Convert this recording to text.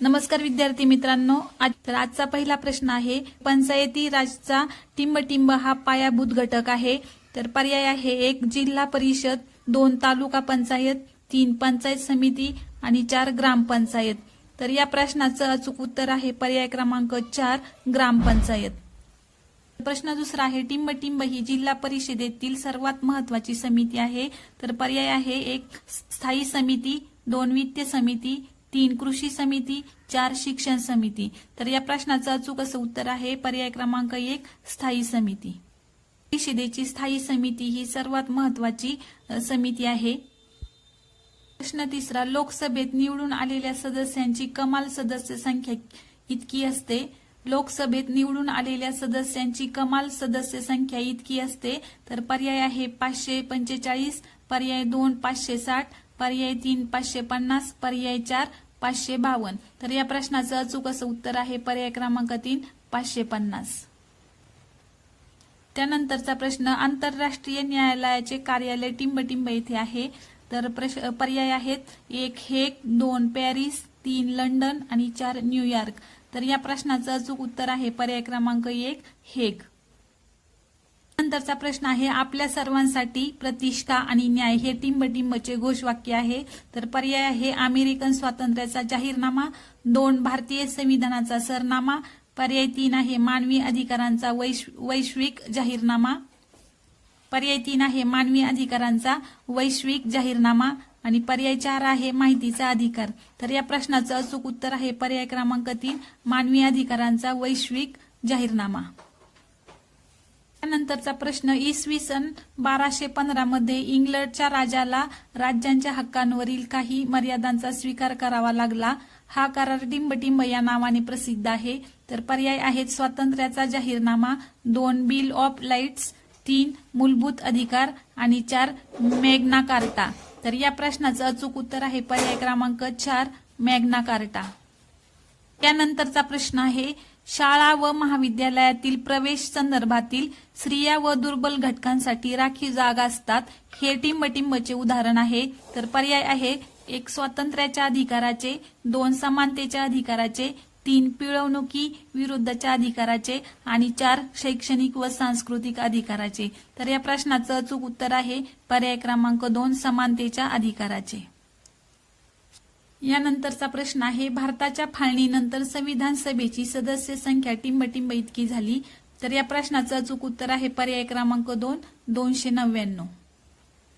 नमस्कार विद्यार्थी मित्रांनो आज तर आजचा पहिला प्रश्न आहे पंचायती राजचा टिंबटिंब हा पायाभूत घटक आहे. तर पर्याय आहे एक जिल्हा परिषद दोन तालुका पंचायत तीन पंचायत समिती आणि चार ग्रामपंचायत तर या प्रश्नाचं अचूक उत्तर आहे पर्याय क्रमांक चार ग्रामपंचायत प्रश्न दुसरा आहे टिंबटिंब ही जिल्हा परिषदेतील सर्वात महत्वाची समिती आहे. तर पर्याय आहे एक स्थायी समिती दोन वित्त समिती तीन कृषी समिती चार शिक्षण समिती. तर या प्रश्नाचं अचूक असं उत्तर आहे पर्याय क्रमांक एक स्थायी समिती. परिषदेची स्थायी समिती ही सर्वात महत्वाची समिती आहे. प्रश्न तिसरा लोकसभेत निवडून आलेल्या सदस्यांची कमाल सदस्य संख्या इतकी असते. लोकसभेत निवडून आलेल्या सदस्यांची कमाल सदस्य संख्या इतकी असते. तर पर्याय आहे पाचशे पंचेचाळीस पर्याय दोन पाचशे साठ पर्याय तीन पाचशे पन्नास पर्याय चार पाचशे बावन्न. तर या प्रश्नाचं अचूक असं उत्तर आहे पर्याय क्रमांक तीन पाचशे पन्नास. त्यानंतरचा प्रश्न आंतरराष्ट्रीय न्यायालयाचे कार्यालय टिंबटिंब येथे आहे. तर पर्याय आहेत एक हेक दोन पॅरिस तीन लंडन आणि चार न्यूयॉर्क. तर या प्रश्नाचं अचूक उत्तर आहे पर्याय क्रमांक एक हेग. नंतरचा प्रश्न आहे आपल्या सर्वांसाठी प्रतिष्ठा आणि न्याय हे टिंबटिंबचे घोषवाक्य आहे. तर पर्याय आहे अमेरिकन स्वातंत्र्याचा जाहीरनामा दोन भारतीय संविधानाचा सरनामा पर्याय तीन आहे मानवी अधिकारांचा वैश्व- वैश्विक जाहीरनामा पर्याय तीन आहे मानवी अधिकारांचा वैश्विक जाहीरनामा आणि पर्याय चार आहे माहितीचा अधिकार. तर या प्रश्नाचं अचूक उत्तर आहे पर्याय क्रमांक तीन मानवी अधिकारांचा वैश्विक जाहीरनामा. त्यानंतरचा प्रश्न इसवी सन बाराशे पंधरा मध्ये इंग्लंडच्या राजाला राज्यांच्या हक्कांवरील काही मर्यादांचा स्वीकार करावा लागला. हा करार डिंबटिंब या नावाने प्रसिद्ध आहे. तर पर्याय आहेत स्वातंत्र्याचा जाहीरनामा दोन बिल ऑफ लाईट्स तीन मूलभूत अधिकार आणि चार मेघना कार्टा. तर या प्रश्नाचं अचूक उत्तर आहे पर्याय क्रमांक चार मॅग्ना कार्टा. त्यानंतरचा प्रश्न आहे शाळा व महाविद्यालयातील प्रवेश संदर्भातील स्त्रिया व दुर्बल घटकांसाठी राखीव जागा असतात. हे टिंबटिंबचे उदाहरण आहे. तर पर्याय आहे. एक स्वातंत्र्याच्या अधिकाराचे दोन समानतेच्या अधिकाराचे तीन पिळवणुकी विरुद्धच्या अधिकाराचे आणि चार शैक्षणिक व सांस्कृतिक अधिकाराचे. तर या प्रश्नाचं अचूक उत्तर आहे. पर्याय क्रमांक दोन समानतेच्या अधिकाराचे. यानंतरचा प्रश्न आहे भारताच्या फाळणीनंतर संविधान सभेची सदस्य संख्या टिंबटिंब इतकी झाली तर या प्रश्नाचं अचूक उत्तर आहे पर्याय क्रमांक दोन दोनशे नव्याण्णव.